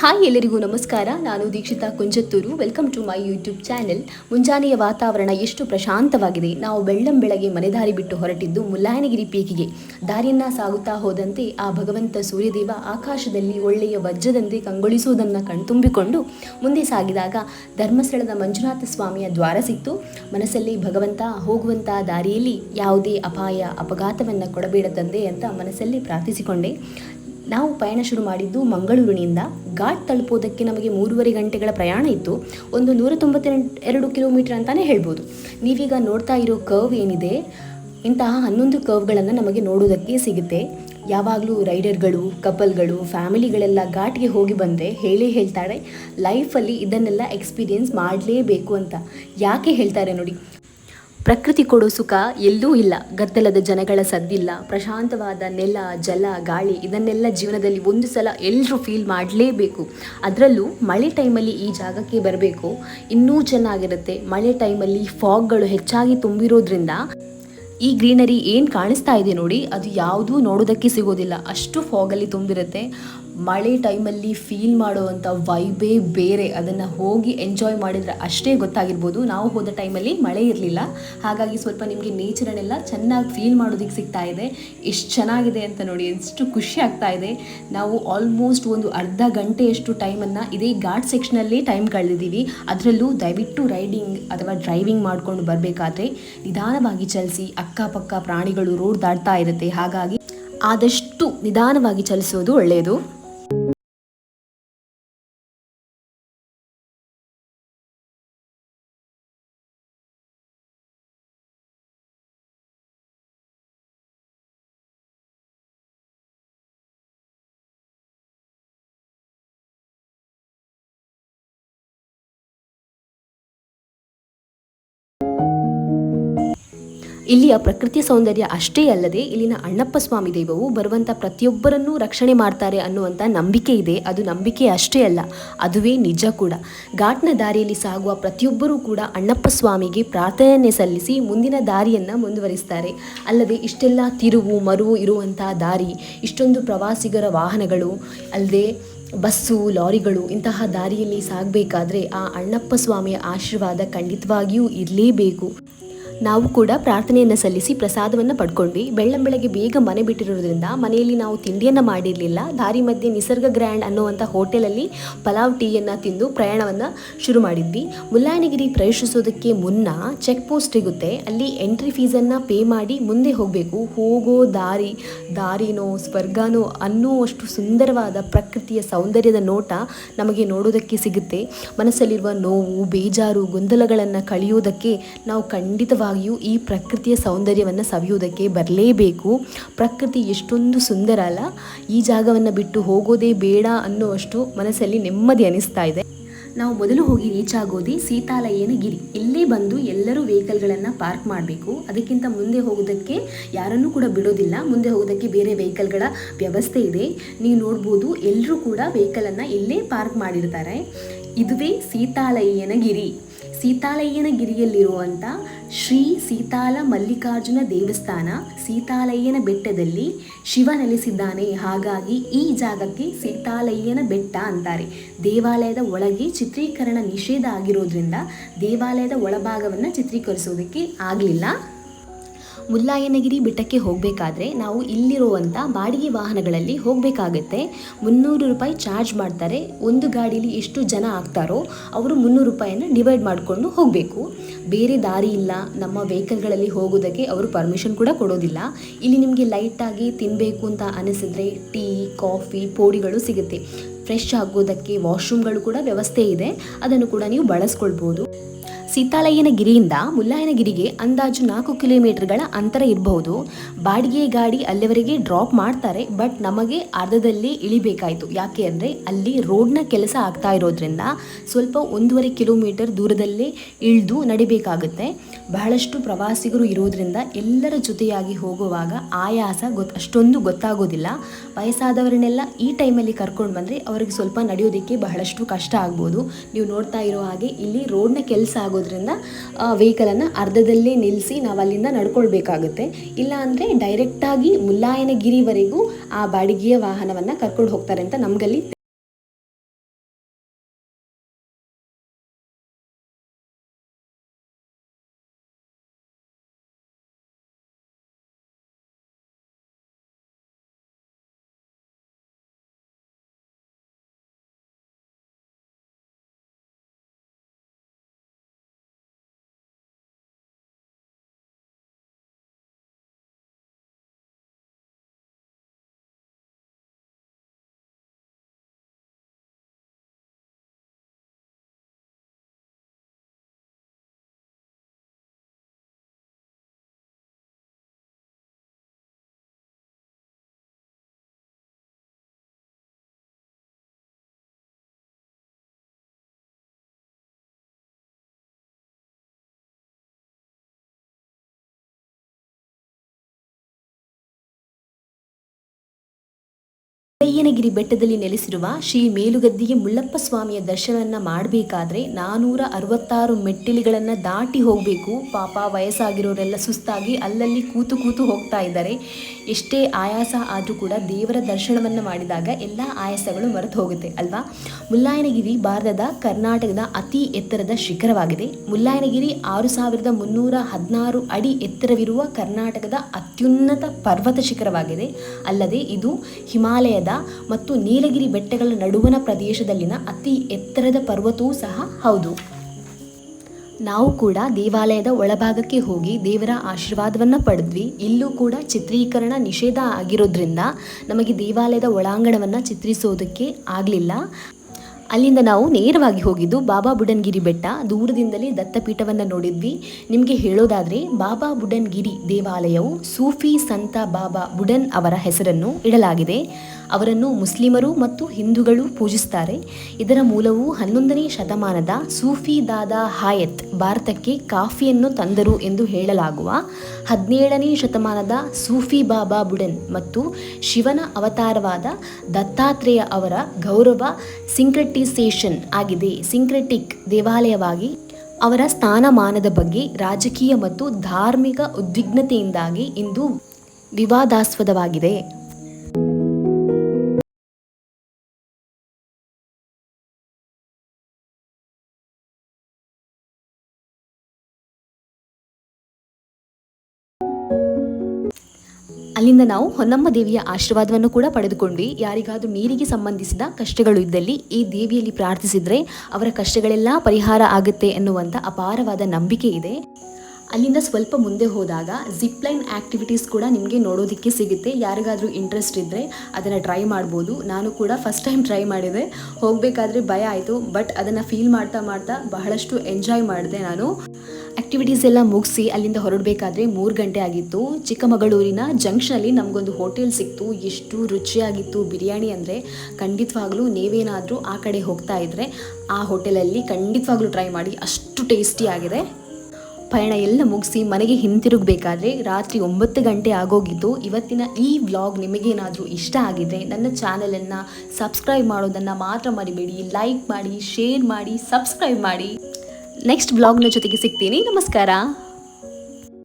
Hi ಎಲ್ಲರಿಗೂ ನಮಸ್ಕಾರ. ನಾನು Deekshita Kunjathur. Welcome to my YouTube channel ಮುಂಜಾನೆಯ ವಾತಾವರಣ ಎಷ್ಟು ಪ್ರಶಾಂತವಾಗಿದೆ. ನಾವು ಬೆಳ್ಳಂ ಬೆಳಗ್ಗೆ ಮನೆದಾರಿ ಬಿಟ್ಟು ಹೊರಟಿದ್ದು ಮುಲ್ಲಾಯನಗಿರಿ ಪೀಕಿಗೆ. ದಾರಿಯನ್ನ ಸಾಗುತ್ತಾ ಹೋದಂತೆ ಆ ಭಗವಂತ ಸೂರ್ಯದೇವ ಆಕಾಶದಲ್ಲಿ ಒಳ್ಳೆಯ ವಜ್ರದಂತೆ ಕಂಗೊಳಿಸುವುದನ್ನು ಕಣ್ತುಂಬಿಕೊಂಡು ಮುಂದೆ ಸಾಗಿದಾಗ ಧರ್ಮಸ್ಥಳದ ಮಂಜುನಾಥ ಸ್ವಾಮಿಯ ದ್ವಾರ ಸಿಕ್ತು. ಮನಸ್ಸಲ್ಲಿ ಭಗವಂತ ಹೋಗುವಂತಹ ದಾರಿಯಲ್ಲಿ ಯಾವುದೇ ಅಪಾಯ, ಅಪಘಾತವನ್ನು ಕೊಡಬೇಡ ತಂದೆ ಅಂತ ಮನಸ್ಸಲ್ಲಿ ಪ್ರಾರ್ಥಿಸಿಕೊಂಡೆ. ನಾವು ಪಯಣ ಶುರು ಮಾಡಿದ್ದು ಮಂಗಳೂರಿನಿಂದ. ಘಾಟ್ ತಲುಪೋದಕ್ಕೆ ನಮಗೆ ಮೂರುವರೆ ಗಂಟೆಗಳ ಪ್ರಯಾಣ ಇತ್ತು. ಒಂದು ನೂರ ತೊಂಬತ್ತೆಂಟು ಎರಡು ಕಿಲೋಮೀಟರ್ ಅಂತಲೇ ಹೇಳ್ಬೋದು. ನೀವೀಗ ನೋಡ್ತಾ ಇರೋ ಕರ್ವ್ ಏನಿದೆ? ಇಂತಹ ಹನ್ನೊಂದು ಕರ್ವ್ಗಳನ್ನು ನಮಗೆ ನೋಡೋದಕ್ಕೆ ಸಿಗುತ್ತೆ. ಯಾವಾಗಲೂ ರೈಡರ್ಗಳು, ಕಪಲ್ಗಳು, ಫ್ಯಾಮಿಲಿಗಳೆಲ್ಲ ಘಾಟ್ಗೆ ಹೋಗಿ ಬಂದರೆ ಹೇಳಿ ಹೇಳ್ತಾರೆ, ಲೈಫಲ್ಲಿ ಇದನ್ನೆಲ್ಲ ಎಕ್ಸ್ಪೀರಿಯೆನ್ಸ್ ಮಾಡಲೇಬೇಕು ಅಂತ. ಯಾಕೆ ಹೇಳ್ತಾರೆ ನೋಡಿ. ಪ್ರಕೃತಿ ಕೊಡೋ ಸುಖ ಎಲ್ಲೂ ಇಲ್ಲ. ಗದ್ದಲದ ಜನಗಳ ಸದ್ದಿಲ್ಲ. ಪ್ರಶಾಂತವಾದ ನೆಲ, ಜಲ, ಗಾಳಿ ಇದನ್ನೆಲ್ಲ ಜೀವನದಲ್ಲಿ ಒಂದು ಸಲ ಎಲ್ಲರೂ ಫೀಲ್ ಮಾಡಲೇಬೇಕು. ಅದರಲ್ಲೂ ಮಳೆ ಟೈಮಲ್ಲಿ ಈ ಜಾಗಕ್ಕೆ ಬರಬೇಕು. ಇನ್ನೂ ಚೆನ್ನಾಗಿರುತ್ತೆ. ಮಳೆ ಟೈಮಲ್ಲಿ ಫಾಗ್ಗಳು ಹೆಚ್ಚಾಗಿ ತುಂಬಿರೋದ್ರಿಂದ ಈ ಗ್ರೀನರಿ ಏನು ಕಾಣಿಸ್ತಾ ಇದೆ ನೋಡಿ, ಅದು ಯಾವುದೂ ನೋಡೋದಕ್ಕೆ ಸಿಗೋದಿಲ್ಲ. ಅಷ್ಟು ಫಾಗಲ್ಲಿ ತುಂಬಿರುತ್ತೆ. ಮಳೆ ಟೈಮಲ್ಲಿ ಫೀಲ್ ಮಾಡುವಂಥ ವೈಬೇ ಬೇರೆ. ಅದನ್ನು ಹೋಗಿ ಎಂಜಾಯ್ ಮಾಡಿದರೆ ಅಷ್ಟೇ ಗೊತ್ತಾಗಿರ್ಬೋದು. ನಾವು ಹೋದ ಟೈಮಲ್ಲಿ ಮಳೆ ಇರಲಿಲ್ಲ. ಹಾಗಾಗಿ ಸ್ವಲ್ಪ ನಿಮಗೆ ನೇಚರನ್ನೆಲ್ಲ ಚೆನ್ನಾಗಿ ಫೀಲ್ ಮಾಡೋದಕ್ಕೆ ಸಿಗ್ತಾ ಇದೆ. ಎಷ್ಟು ಚೆನ್ನಾಗಿದೆ ಅಂತ ನೋಡಿ, ಎಷ್ಟು ಖುಷಿ ಆಗ್ತಾ ಇದೆ. ನಾವು ಆಲ್ಮೋಸ್ಟ್ ಒಂದು ಅರ್ಧ ಗಂಟೆಯಷ್ಟು ಟೈಮನ್ನು ಇದೇ ಘಾಟ್ ಸೆಕ್ಷನಲ್ಲಿ ಟೈಮ್ ಕಳೆದಿದ್ದೀವಿ. ಅದರಲ್ಲೂ ದಯವಿಟ್ಟು ರೈಡಿಂಗ್ ಅಥವಾ ಡ್ರೈವಿಂಗ್ ಮಾಡಿಕೊಂಡು ಬರಬೇಕಾದ್ರೆ ನಿಧಾನವಾಗಿ ಚಲಿಸಿ ಅಕ್ಕಪಕ್ಕ ಪ್ರಾಣಿಗಳು ರೋಡ್ ದಾಟ್ತಾ ಇರುತ್ತೆ. ಹಾಗಾಗಿ ಆದಷ್ಟು ನಿಧಾನವಾಗಿ ಚಲಿಸೋದು ಒಳ್ಳೆಯದು ಇಲ್ಲಿಯ ಪ್ರಕೃತಿ ಸೌಂದರ್ಯ ಅಷ್ಟೇ ಅಲ್ಲದೆ ಇಲ್ಲಿನ ಅಣ್ಣಪ್ಪ ಸ್ವಾಮಿ ದೈವವು ಬರುವಂಥ ಪ್ರತಿಯೊಬ್ಬರನ್ನೂ ರಕ್ಷಣೆ ಮಾಡ್ತಾರೆ ಅನ್ನುವಂಥ ನಂಬಿಕೆ ಇದೆ. ಅದು ನಂಬಿಕೆ ಅಷ್ಟೇ ಅಲ್ಲ, ಅದುವೇ ನಿಜ ಕೂಡ. ಘಾಟ್ನ ದಾರಿಯಲ್ಲಿ ಸಾಗುವ ಪ್ರತಿಯೊಬ್ಬರೂ ಕೂಡ ಅಣ್ಣಪ್ಪ ಸ್ವಾಮಿಗೆ ಪ್ರಾರ್ಥನೆ ಸಲ್ಲಿಸಿ ಮುಂದಿನ ದಾರಿಯನ್ನು ಮುಂದುವರಿಸ್ತಾರೆ. ಅಲ್ಲದೆ ಇಷ್ಟೆಲ್ಲ ತಿರುವು, ಮರುವು ಇರುವಂಥ ದಾರಿ, ಇಷ್ಟೊಂದು ಪ್ರವಾಸಿಗರ ವಾಹನಗಳು, ಅಲ್ಲದೆ ಬಸ್ಸು, ಲಾರಿಗಳು ಇಂತಹ ದಾರಿಯಲ್ಲಿ ಸಾಗಬೇಕಾದ್ರೆ ಆ ಅಣ್ಣಪ್ಪ ಸ್ವಾಮಿಯ ಆಶೀರ್ವಾದ ಖಂಡಿತವಾಗಿಯೂ ಇರಲೇಬೇಕು. ನಾವು ಕೂಡ ಪ್ರಾರ್ಥನೆಯನ್ನು ಸಲ್ಲಿಸಿ ಪ್ರಸಾದವನ್ನು ಪಡ್ಕೊಂಡ್ವಿ. ಬೆಳ್ಳಂ ಬೆಳಗ್ಗೆ ಬೇಗ ಮನೆ ಬಿಟ್ಟಿರೋದ್ರಿಂದ ಮನೆಯಲ್ಲಿ ನಾವು ತಿಂಡಿಯನ್ನು ಮಾಡಿರಲಿಲ್ಲ. ದಾರಿ ಮಧ್ಯೆ ನಿಸರ್ಗ ಗ್ರ್ಯಾಂಡ್ ಅನ್ನುವಂಥ ಹೋಟೆಲಲ್ಲಿ ಪಲಾವ್ ಟೀಯನ್ನು ತಿಂದು ಪ್ರಯಾಣವನ್ನು ಶುರು ಮಾಡಿದ್ವಿ. ಮುಲ್ಲಾಯನಗಿರಿ ಪ್ರವೇಶಿಸೋದಕ್ಕೆ ಮುನ್ನ ಚೆಕ್ ಪೋಸ್ಟ್ ಸಿಗುತ್ತೆ. ಅಲ್ಲಿ ಎಂಟ್ರಿ ಫೀಸನ್ನು ಪೇ ಮಾಡಿ ಮುಂದೆ ಹೋಗಬೇಕು. ಹೋಗೋ ದಾರಿ, ದಾರಿನೋ, ಸ್ವರ್ಗನೋ ಅನ್ನುವಷ್ಟು ಸುಂದರವಾದ ಪ್ರಕೃತಿಯ ಸೌಂದರ್ಯದ ನೋಟ ನಮಗೆ ನೋಡೋದಕ್ಕೆ ಸಿಗುತ್ತೆ. ಮನಸ್ಸಲ್ಲಿರುವ ನೋವು, ಬೇಜಾರು, ಗೊಂದಲಗಳನ್ನು ಕಳೆಯೋದಕ್ಕೆ ನಾವು ಖಂಡಿತವಾಗಿಯೂ ಈ ಪ್ರಕೃತಿಯ ಸೌಂದರ್ಯವನ್ನು ಸವಿಯುವುದಕ್ಕೆ ಬರಲೇಬೇಕು. ಪ್ರಕೃತಿ ಎಷ್ಟೊಂದು ಸುಂದರ ಅಲ್ಲ. ಈ ಜಾಗವನ್ನು ಬಿಟ್ಟು ಹೋಗೋದೇ ಬೇಡ ಅನ್ನುವಷ್ಟು ಮನಸ್ಸಲ್ಲಿ ನೆಮ್ಮದಿ ಅನಿಸ್ತಾ ಇದೆ. ನಾವು ಮೊದಲು ಹೋಗಿ ರೀಚ್ ಆಗೋದೇ ಸೀತಾಲಯ್ಯನ ಗಿರಿ. ಇಲ್ಲೇ ಬಂದು ಎಲ್ಲರೂ ವೆಹಿಕಲ್ಗಳನ್ನು ಪಾರ್ಕ್ ಮಾಡಬೇಕು. ಅದಕ್ಕಿಂತ ಮುಂದೆ ಹೋಗೋದಕ್ಕೆ ಯಾರನ್ನೂ ಕೂಡ ಬಿಡೋದಿಲ್ಲ. ಮುಂದೆ ಹೋಗೋದಕ್ಕೆ ಬೇರೆ ವೆಹಿಕಲ್ಗಳ ವ್ಯವಸ್ಥೆ ಇದೆ. ನೀವು ನೋಡ್ಬೋದು ಎಲ್ಲರೂ ಕೂಡ ವೆಹಿಕಲನ್ನು ಇಲ್ಲೇ ಪಾರ್ಕ್ ಮಾಡಿರ್ತಾರೆ. ಇದುವೇ ಸೀತಾಲಯ್ಯನ ಗಿರಿ. ಸೀತಾಲಯ್ಯನ ಗಿರಿಯಲ್ಲಿರುವಂಥ ಶ್ರೀ ಸೀತಾಲ ಮಲ್ಲಿಕಾರ್ಜುನ ದೇವಸ್ಥಾನ ಸೀತಾಲಯ್ಯನ ಬೆಟ್ಟದಲ್ಲಿ ಶಿವ ನೆಲೆಸಿದ್ದಾನೆ. ಹಾಗಾಗಿ ಈ ಜಾಗಕ್ಕೆ ಸೀತಾಲಯ್ಯನ ಬೆಟ್ಟ ಅಂತಾರೆ. ದೇವಾಲಯದ ಒಳಗೆ ಚಿತ್ರೀಕರಣ ನಿಷೇಧ ಆಗಿರೋದ್ರಿಂದ ದೇವಾಲಯದ ಒಳಭಾಗವನ್ನು ಚಿತ್ರೀಕರಿಸೋದಕ್ಕೆ ಆಗಲಿಲ್ಲ. ಮುಲ್ಲಾಯನಗಿರಿ ಬೆಟ್ಟಕ್ಕೆ ಹೋಗಬೇಕಾದ್ರೆ ನಾವು ಇಲ್ಲಿರುವಂಥ ಬಾಡಿಗೆ ವಾಹನಗಳಲ್ಲಿ ಹೋಗಬೇಕಾಗತ್ತೆ. ಮುನ್ನೂರು ರೂಪಾಯಿ ಚಾರ್ಜ್ ಮಾಡ್ತಾರೆ. ಒಂದು ಗಾಡೀಲಿ ಎಷ್ಟು ಜನ ಆಗ್ತಾರೋ ಅವರು ಮುನ್ನೂರು ರೂಪಾಯಿಯನ್ನು ಡಿವೈಡ್ ಮಾಡಿಕೊಂಡು ಹೋಗಬೇಕು. ಬೇರೆ ದಾರಿ ಇಲ್ಲ. ನಮ್ಮ ವೆಹಿಕಲ್ಗಳಲ್ಲಿ ಹೋಗೋದಕ್ಕೆ ಅವರು ಪರ್ಮಿಷನ್ ಕೂಡ ಕೊಡೋದಿಲ್ಲ. ಇಲ್ಲಿ ನಿಮಗೆ ಲೈಟಾಗಿ ತಿನ್ನಬೇಕು ಅಂತ ಅನಿಸಿದ್ರೆ ಟೀ, ಕಾಫಿ, ಪೋಡಿಗಳು ಸಿಗುತ್ತೆ. ಫ್ರೆಶ್ ಆಗೋದಕ್ಕೆ ವಾಶ್ರೂಮ್ಗಳು ಕೂಡ ವ್ಯವಸ್ಥೆ ಇದೆ. ಅದನ್ನು ಕೂಡ ನೀವು ಬಳಸ್ಕೊಳ್ಬೋದು. ಸೀತಾಲಯ್ಯನ ಗಿರಿಯಿಂದ ಮುಲ್ಲಾಯನಗಿರಿಗೆ ಅಂದಾಜು ನಾಲ್ಕು ಕಿಲೋಮೀಟರ್ಗಳ ಅಂತರ ಇರಬಹುದು. ಬಾಡಿಗೆ ಗಾಡಿ ಅಲ್ಲಿವರೆಗೆ ಡ್ರಾಪ್ ಮಾಡ್ತಾರೆ, ಬಟ್ ನಮಗೆ ಅರ್ಧದಲ್ಲಿ ಇಳಿಬೇಕಾಯಿತು. ಯಾಕೆ ಅಂದರೆ ಅಲ್ಲಿ ರೋಡ್ನ ಕೆಲಸ ಆಗ್ತಾ ಇರೋದ್ರಿಂದ ಸ್ವಲ್ಪ ಒಂದೂವರೆ ಕಿಲೋಮೀಟರ್ ದೂರದಲ್ಲೇ ಇಳಿದು ನಡಿಬೇಕಾಗುತ್ತೆ. ಬಹಳಷ್ಟು ಪ್ರವಾಸಿಗರು ಇರೋದ್ರಿಂದ ಎಲ್ಲರ ಜೊತೆಯಾಗಿ ಹೋಗುವಾಗ ಆಯಾಸ ಗೊತ್ತು ಅಷ್ಟೊಂದು ಗೊತ್ತಾಗೋದಿಲ್ಲ. ವಯಸ್ಸಾದವರನ್ನೆಲ್ಲ ಈ ಟೈಮಲ್ಲಿ ಕರ್ಕೊಂಡು ಬಂದರೆ ಅವರಿಗೆ ಸ್ವಲ್ಪ ನಡೆಯೋದಕ್ಕೆ ಬಹಳಷ್ಟು ಕಷ್ಟ ಆಗ್ಬೋದು. ನೀವು ನೋಡ್ತಾ ಇರೋ ಹಾಗೆ ಇಲ್ಲಿ ರೋಡ್ನ ಕೆಲಸ ಆಗೋದ್ರಿಂದ ವೆಹಿಕಲನ್ನು ಅರ್ಧದಲ್ಲೇ ನಿಲ್ಲಿಸಿ ನಾವು ಅಲ್ಲಿಂದ ನಡ್ಕೊಳ್ಬೇಕಾಗುತ್ತೆ. ಇಲ್ಲ ಅಂದರೆ ಡೈರೆಕ್ಟಾಗಿ ಮುಲ್ಲಾಯನಗಿರಿವರೆಗೂ ಆ ಬಾಡಿಗೆಯ ವಾಹನವನ್ನು ಕರ್ಕೊಂಡು ಹೋಗ್ತಾರೆ ಅಂತ ನಮಗಲ್ಲಿ ಕಯ್ಯನಗಿರಿ ಬೆಟ್ಟದಲ್ಲಿ ನೆಲೆಸಿರುವ ಶ್ರೀ ಮೇಲುಗದ್ದಿಗೆ ಮುಳ್ಳಪ್ಪ ಸ್ವಾಮಿಯ ದರ್ಶನವನ್ನ ಮಾಡಬೇಕಾದ್ರೆ ನಾನೂರ ಅರವತ್ತಾರು ಮೆಟ್ಟಿಲುಗಳನ್ನು ದಾಟಿ ಹೋಗಬೇಕು. ಪಾಪ ವಯಸ್ಸಾಗಿರೋರೆಲ್ಲ ಸುಸ್ತಾಗಿ ಅಲ್ಲಲ್ಲಿ ಕೂತು ಕೂತು ಹೋಗ್ತಾ ಇದ್ದಾರೆ. ಎಷ್ಟೇ ಆಯಾಸ ಆದರೂ ಕೂಡ ದೇವರ ದರ್ಶನವನ್ನು ಮಾಡಿದಾಗ ಎಲ್ಲ ಆಯಾಸಗಳು ಮರೆತು ಹೋಗುತ್ತೆ, ಅಲ್ವಾ? ಮುಲ್ಲಾಯನಗಿರಿ ಭಾರತದ ಕರ್ನಾಟಕದ ಅತಿ ಎತ್ತರದ ಶಿಖರವಾಗಿದೆ. ಮುಲ್ಲಾಯನಗಿರಿ ಆರು ಸಾವಿರದ ಮುನ್ನೂರ ಹದಿನಾರು ಅಡಿ ಎತ್ತರವಿರುವ ಕರ್ನಾಟಕದ ಅತ್ಯುನ್ನತ ಪರ್ವತ ಶಿಖರವಾಗಿದೆ. ಅಲ್ಲದೆ ಇದು ಹಿಮಾಲಯದ ಮತ್ತು ನೀಲಗಿರಿ ಬೆಟ್ಟಗಳ ನಡುವಣ ಪ್ರದೇಶದಲ್ಲಿನ ಅತಿ ಎತ್ತರದ ಪರ್ವತವೂ ಸಹ ಹೌದು. ನಾವು ಕೂಡ ದೇವಾಲಯದ ಒಳಭಾಗಕ್ಕೆ ಹೋಗಿ ದೇವರ ಆಶೀರ್ವಾದವನ್ನು ಪಡೆದ್ವಿ. ಇಲ್ಲೂ ಕೂಡ ಚಿತ್ರೀಕರಣ ನಿಷೇಧ ಆಗಿರೋದ್ರಿಂದ ನಮಗೆ ದೇವಾಲಯದ ಒಳಾಂಗಣವನ್ನು ಚಿತ್ರಿಸೋದಕ್ಕೆ ಆಗಲಿಲ್ಲ. ಅಲ್ಲಿಂದ ನಾವು ನೇರವಾಗಿ ಹೋಗಿದ್ದು ಬಾಬಾ ಬುಡನ್ಗಿರಿ ಬೆಟ್ಟ. ದೂರದಿಂದಲೇ ದತ್ತಪೀಠವನ್ನು ನೋಡಿದ್ವಿ. ನಿಮಗೆ ಹೇಳೋದಾದರೆ ಬಾಬಾ ಬುಡನ್ಗಿರಿ ದೇವಾಲಯವು ಸೂಫಿ ಸಂತ ಬಾಬಾ ಬುಡನ್ ಅವರ ಹೆಸರನ್ನು ಇಡಲಾಗಿದೆ. ಅವರನ್ನು ಮುಸ್ಲಿಮರು ಮತ್ತು ಹಿಂದೂಗಳು ಪೂಜಿಸ್ತಾರೆ. ಇದರ ಮೂಲವು ಹನ್ನೊಂದನೇ ಶತಮಾನದ ಸೂಫಿ ದಾದಾ ಹಾಯತ್ ಭಾರತಕ್ಕೆ ಕಾಫಿಯನ್ನು ತಂದರು ಎಂದು ಹೇಳಲಾಗುವ ಹದಿನೇಳನೇ ಶತಮಾನದ ಸೂಫಿ ಬಾಬಾ ಬುಡನ್ ಮತ್ತು ಶಿವನ ಅವತಾರವಾದ ದತ್ತಾತ್ರೇಯ ಅವರ ಗೌರವ ಸಿಂಕ್ರೆಟಿಸೇಷನ್ ಆಗಿದೆ. ಸಿಂಕ್ರೆಟಿಕ್ ದೇವಾಲಯವಾಗಿ ಅವರ ಸ್ಥಾನಮಾನದ ಬಗ್ಗೆ ರಾಜಕೀಯ ಮತ್ತು ಧಾರ್ಮಿಕ ಉದ್ವಿಗ್ನತೆಯಿಂದಾಗಿ ಇಂದು ವಿವಾದಾಸ್ಪದವಾಗಿದೆ. ಅಲ್ಲಿಂದ ನಾವು ಹೊನ್ನಮ್ಮ ದೇವಿಯ ಆಶೀರ್ವಾದವನ್ನು ಕೂಡ ಪಡೆದುಕೊಂಡ್ವಿ. ಯಾರಿಗಾದರೂ ನೀರಿಗೆ ಸಂಬಂಧಿಸಿದ ಕಷ್ಟಗಳು ಇದ್ದಲ್ಲಿ ಈ ದೇವಿಯಲ್ಲಿ ಪ್ರಾರ್ಥಿಸಿದರೆ ಅವರ ಕಷ್ಟಗಳೆಲ್ಲ ಪರಿಹಾರ ಆಗುತ್ತೆ ಎನ್ನುವಂಥ ಅಪಾರವಾದ ನಂಬಿಕೆ ಇದೆ. ಅಲ್ಲಿಂದ ಸ್ವಲ್ಪ ಮುಂದೆ ಹೋದಾಗ ಜಿಪ್ ಲೈನ್ ಆ್ಯಕ್ಟಿವಿಟೀಸ್ ಕೂಡ ನಿಮಗೆ ನೋಡೋದಕ್ಕೆ ಸಿಗುತ್ತೆ. ಯಾರಿಗಾದರೂ ಇಂಟ್ರೆಸ್ಟ್ ಇದ್ದರೆ ಅದನ್ನು ಟ್ರೈ ಮಾಡ್ಬೋದು. ನಾನು ಕೂಡ ಫಸ್ಟ್ ಟೈಮ್ ಟ್ರೈ ಮಾಡಿದೆ. ಹೋಗಬೇಕಾದ್ರೆ ಭಯ ಆಯಿತು. ಬಟ್ ಅದನ್ನು ಫೀಲ್ ಮಾಡ್ತಾ ಮಾಡ್ತಾ ಬಹಳಷ್ಟು ಎಂಜಾಯ್ ಮಾಡಿದೆ ನಾನು. ಆ್ಯಕ್ಟಿವಿಟೀಸ್ ಎಲ್ಲ ಮುಗಿಸಿ ಅಲ್ಲಿಂದ ಹೊರಡಬೇಕಾದ್ರೆ ಮೂರು ಗಂಟೆ ಆಗಿತ್ತು. ಚಿಕ್ಕಮಗಳೂರಿನ ಜಂಕ್ಷನಲ್ಲಿ ನಮಗೊಂದು ಹೋಟೆಲ್ ಸಿಕ್ತು. ಎಷ್ಟು ರುಚಿಯಾಗಿತ್ತು ಬಿರಿಯಾನಿ ಅಂದರೆ ಖಂಡಿತವಾಗ್ಲೂ ನೀವೇನಾದರೂ ಆ ಕಡೆ ಹೋಗ್ತಾ ಇದ್ದರೆ ಆ ಹೋಟೆಲಲ್ಲಿ ಖಂಡಿತವಾಗ್ಲೂ ಟ್ರೈ ಮಾಡಿ. ಅಷ್ಟು ಟೇಸ್ಟಿಯಾಗಿದೆ ಪಯಣ ಎಲ್ಲ ಮುಗಿಸಿ ಮನೆಗೆ ಹಿಂತಿರುಗಬೇಕಾದ್ರೆ ರಾತ್ರಿ ಒಂಬತ್ತು ಗಂಟೆ ಆಗೋಗಿದ್ದು ಇವತ್ತಿನ ಈ ವ್ಲಾಗ್ ನಿಮಗೇನಾದರೂ ಇಷ್ಟ ಆಗಿದೆ ನನ್ನ ಚಾನಲನ್ನು ಸಬ್ಸ್ಕ್ರೈಬ್ ಮಾಡೋದನ್ನು ಮಾತ್ರ ಮರಿಬೇಡಿ. ಲೈಕ್ ಮಾಡಿ ಶೇರ್ ಮಾಡಿ ಸಬ್ಸ್ಕ್ರೈಬ್ ಮಾಡಿ. ನೆಕ್ಸ್ಟ್ ಬ್ಲಾಗ್ನ ಜೊತೆಗೆ ಸಿಗ್ತೀನಿ. ನಮಸ್ಕಾರ.